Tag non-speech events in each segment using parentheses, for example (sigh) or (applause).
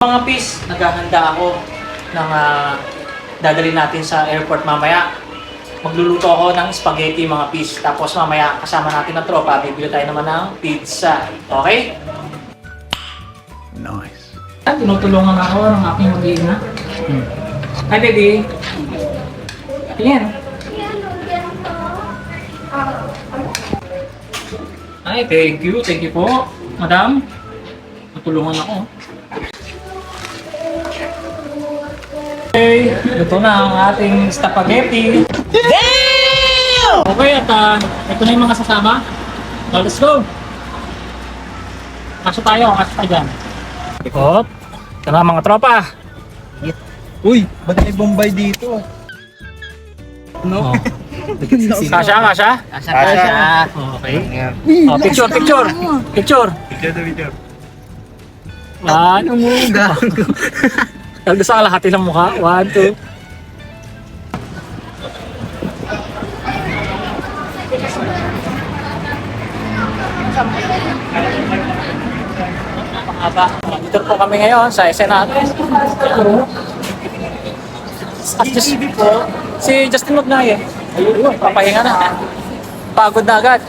Mga pis, naghahanda ako ng ah, dadalhin natin sa airport mamaya. Magluluto ako ng spaghetti mga pis. Tapos mamaya kasama natin ng tropa, bibili tayo naman ng pizza. Okay? Nice. At tinutulungan ako ng aking mag-iina. Hi baby! Tingin. Ay, thank you. Thank you po. Madam, natulungan ako. Okay, ito na ang ating spaghetti. Damn! Okay, at uh, ito na yung mga sasama. So, let's go! Kaso tayo, kaso tayo dyan. Ikot. Ito na mga tropa. Uy, ba't may bombay dito? (laughs) No? Kasha, kasha? Kasha. Kasha. Okay. Oh, picture, picture. Picture. Video na video. One. Ano mo? Gusto ka lahati ng mukha. One, two. Mahaba. Dito po kami ngayon sa Senat. At just, si Justin Magnaye. Ayun, papahinga na. Pagod na agad.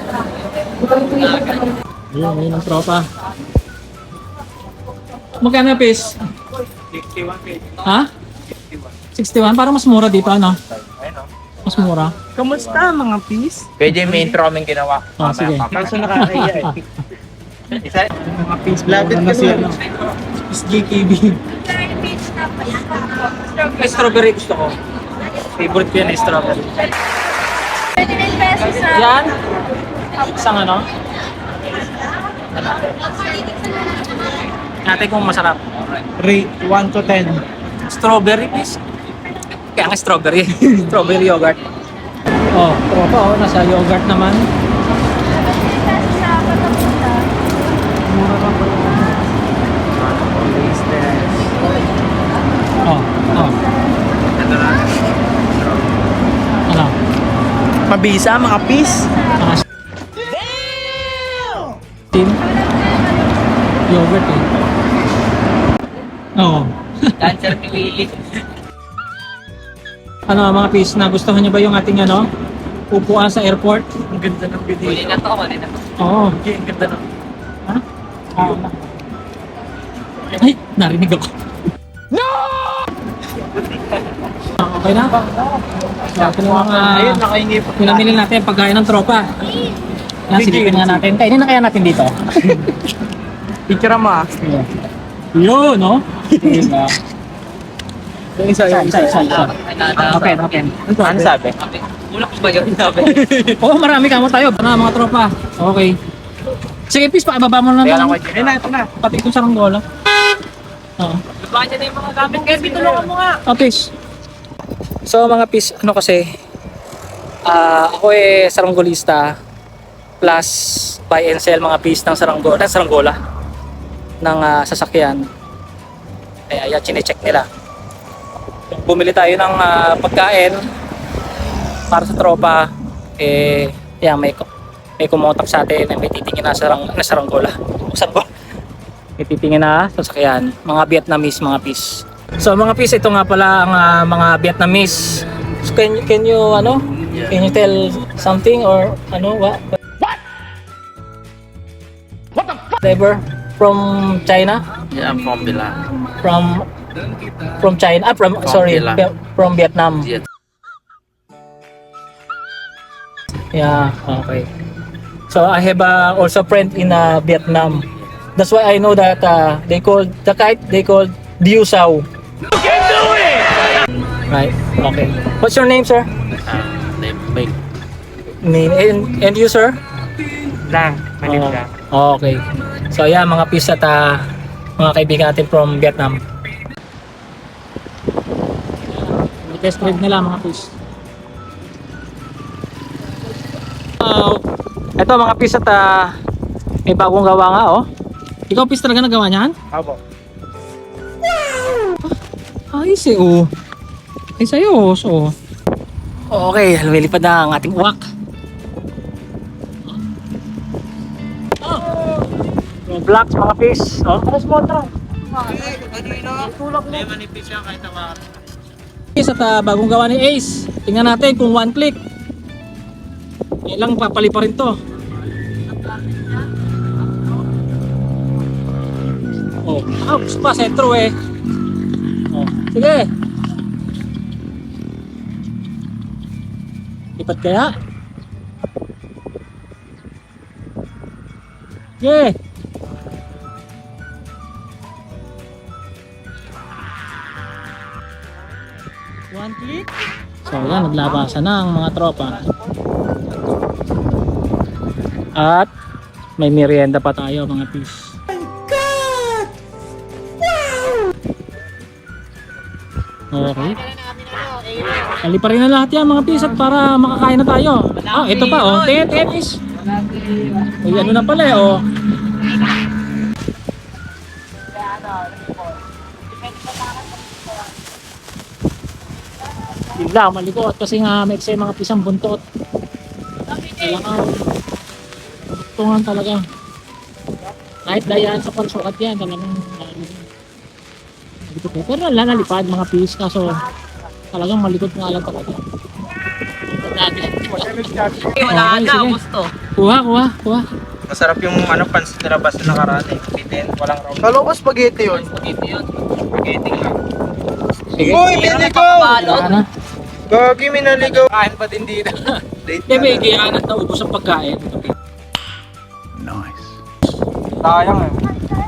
Ayun, ayun ang tropa. Magkano piece? 61 pesos. Ha? 61? Parang mas mura dito, ano? Mas mura. Kamusta mga pis? Pwede may intro kaming ginawa. Ah, sige. Kaso nakakaya eh. (laughs) Isa, mga pis. Lapit ka na. Is GKB. May strawberry gusto ko. Favorite ko yan strawberry. 29 pesos na. Yan. Isang ano? Natin kung masarap. Rate 1 to 10. Strawberry please. Kaya nga strawberry. (laughs) strawberry yogurt. Oh, tropa oh, nasa yogurt naman. 29 pesos na patapunta. Oh, oh. Ano? Mabisa mga pis. Mga Team? Yogurt eh. Oo. Dancer ni Willie. (laughs) Ano mga pis, nagustuhan niyo ba yung ating ano? Upuan sa airport? Ang ganda ng video. Huli na to, huli na to. Oo. Okay, ang ganda ng... Ha? Oo. Ay, narinig ako. No! (laughs) Okay na? So, ito na mga Ayun, nakahingi pa. pinamili natin ang pagkain ng tropa. Yan, silipin nga natin. Kainin na kaya natin dito. (laughs) Picture mo ah. Yun, no? Yung isa, Isa, isa, isa, isa. Open, open. Ano sabi? Ulak ba yun? Sabi. (laughs) Oo, marami kamo tayo. Ano, mga tropa. Okay. Sige, please, pakibaba mo na Kaya lang lang. ko. Ayun na, ito na. Pati itong saranggola. Oo. Baka dyan na yung mga gamit. Kaya bitulungan mo nga. Oh, please. So, mga pis, ano kasi, ah ako eh, saranggolista plus buy and sell mga pis ng saranggola, ng saranggola ng ah, sasakyan. Kaya yan, chinecheck nila. Bumili tayo ng ah, pagkain para sa tropa. Eh, yan, may, may kumontak sa atin, may titingin na sarang, na saranggola. Saranggola. (laughs) May titingin na sasakyan. Mga Vietnamese, mga pis. So mga pis, ito nga pala ang ah, mga Vietnamese. So, can, can you, ano, can you tell something or ano, what? What the fuck? Whatever. From China? Yeah, I'm from Bila. From from China? Ah, from, sorry, Vietnam. Viet- from Vietnam. Viet. Yeah, okay. So I have uh, also friend in uh, Vietnam. That's why I know that uh, they call the kite they call Diu Sao. You can do it. Right. Okay. What's your name, sir? Uh, name Big. Name and, and you, sir? Lang. Malit Oh, lang. okay. So yeah, mga pis at uh, mga kaibigan natin from Vietnam. Test drive nila mga pis. Oh, ito mga pis at uh, may bagong gawa nga oh. Ikaw pis talaga nagawa niyan? Abo. Ayos eh oh. Ay sa'yo so. Okay, lumilipad na ang ating uwak. Oh. Blocks mga fish. Oh, small truck. Hindi manipis yan kahit tawa. Bagong gawa ni Ace. Tingnan natin kung one click. Ilang papali pa rin to. Oh, gusto pa sentro eh. Oh, sige. Lipat kaya? Yeah. One click. So yan, naglabasan na ang mga tropa. At may merienda pa tayo mga pis. Okay. Ali pa rin na lahat yan mga at para makakain na tayo. Ah, ito pa oh. Tingnan, tingnan pis. Uy, ano na pala eh oh. Bigla, malikot kasi nga may eksay mga pisang buntot. Kailangan buntungan talaga. Kahit dayaan sa pansukat yan, talagang malikot eh. Pero wala nalipad mga pis, kaso talagang malikot nga lang talaga. Wala Okay, na, sige. gusto. Kuha, kuha, kuha. Masarap yung ano, pansit nila basta nakarate. Bitin, walang raw. Kalo ko spaghetti yun. Spaghetti yun. Spaghetti nga. Sige. Uy, na binaligaw! papabalot. Wala na. Gagi, minaligaw. Kain pa din dito. (laughs) Date Hindi, may igiyan at naubos ang pagkain. Sayang eh.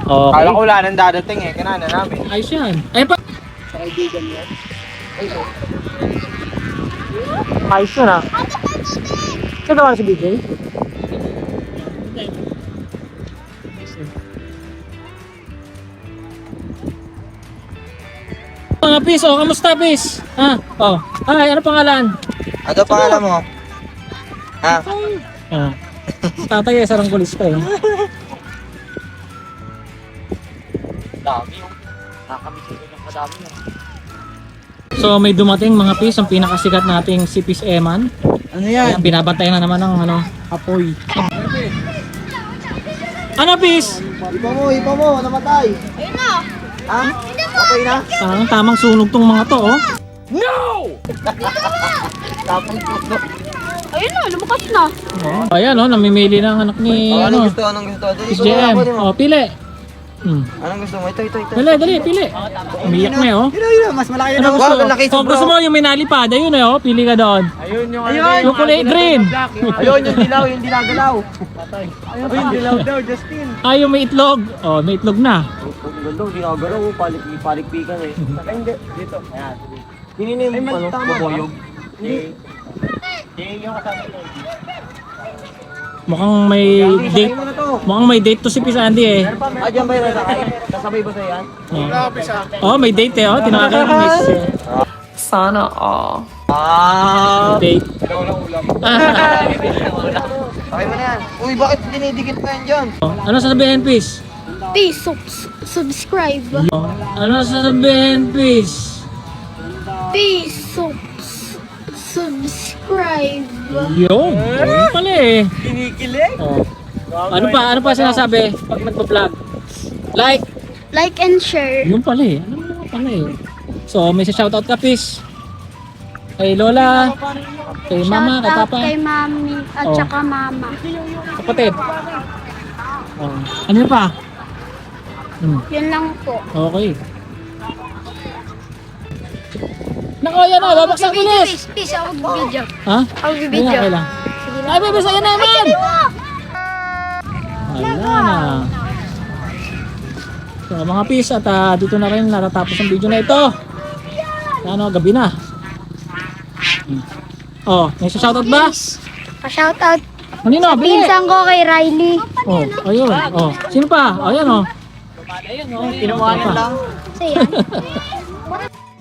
Okay. Kala ko wala nang dadating eh. Kanana namin. Ayos yan. Ay pa. Ayos yun ah. Sino naman si BJ? Mga pis, oh, kamusta pis? Ha? Oh. Ay, ano pangalan? Ano pangalan mo? Ha? Ah. Tatay eh, sarang kulista eh. Dami yung. Nakakamiss ko ng kadami yun. So may dumating mga pis, ang pinakasikat nating si Pis Eman. Ano Ayan, binabantayan na naman ng ano, apoy. Ano pis? Ipa mo, ipa mo, namatay. Ayun na. Ha? Okay na? Parang tamang sunog tong mga to, oh. Ayun na, lumakas na. Oh, ayan, oh, namimili ng anak ni, ano, gusto? Anong gusto? Dali, Pis JM. Oh, pili. Hmm. Anong gusto mo? Ito, ito, ito. Dali, dali, pili. Umiyak na, eh, oh. Yun, yun, mas malaki Ano gusto? laki Oh, gusto mo yung minalipad, ayun, eh, oh. Pili ka doon. Ayun yung Ayun, yung kulay green. Ayun yung dilaw, yung dinagalaw. Ayun, yung dilaw daw, Justin. Ah, yung may itlog. Oh, may itlog na. Ganda, dinagalaw, palik palikpikan eh. (laughs) Hindi, dito. Ayan. Kininim mo, ano, baboyog. Hindi. Hindi yung kasama ko. Mukhang may date. Na? Mukhang may date to si Pis Andy, eh. Ah, dyan ba yun? Kasabay ba sa yan? Oh. oh, may date eh, oh. Tinawagan ng miss. eh. Sana all. Ah! Date. Sakay (laughs) mo na yan. Uy, bakit dinidikit mo yan dyan? Oh, ano sasabihin, Pis? Please, sub- subscribe. Ano sasabihin, Pis? Please, sub- subscribe. Yun. Yun pala eh. Kinikilig? Oh. Ano pa? Ano pa sinasabi pag nagpa-vlog? Like. Like and share. Yun pala eh. Ano naman pala eh. So, may shoutout ka, Pis. Kay Lola, kay Mama, kay Shoutout Papa, kay mami at Oh. saka mama. kapatid. Oh. Ano pa? Hmm. Yun lang po. Okay. Nako, yan na. Babaksak ko Nis. Please, please, ako video. Ha? Ako video. na, okay lang. Ay, bebes, ayan na naman! Wala na. So, mga pis, at ah, dito na rin natatapos ang video na ito. Ano, gabi na. Hmm. Oh, may shoutout ba? Pa-shoutout Kanino? Bili! pinsan ko kay Riley. Oh, ayun. Oh, sino pa? Oh, ayan oh. Kinumanan lang. Yan. (laughs)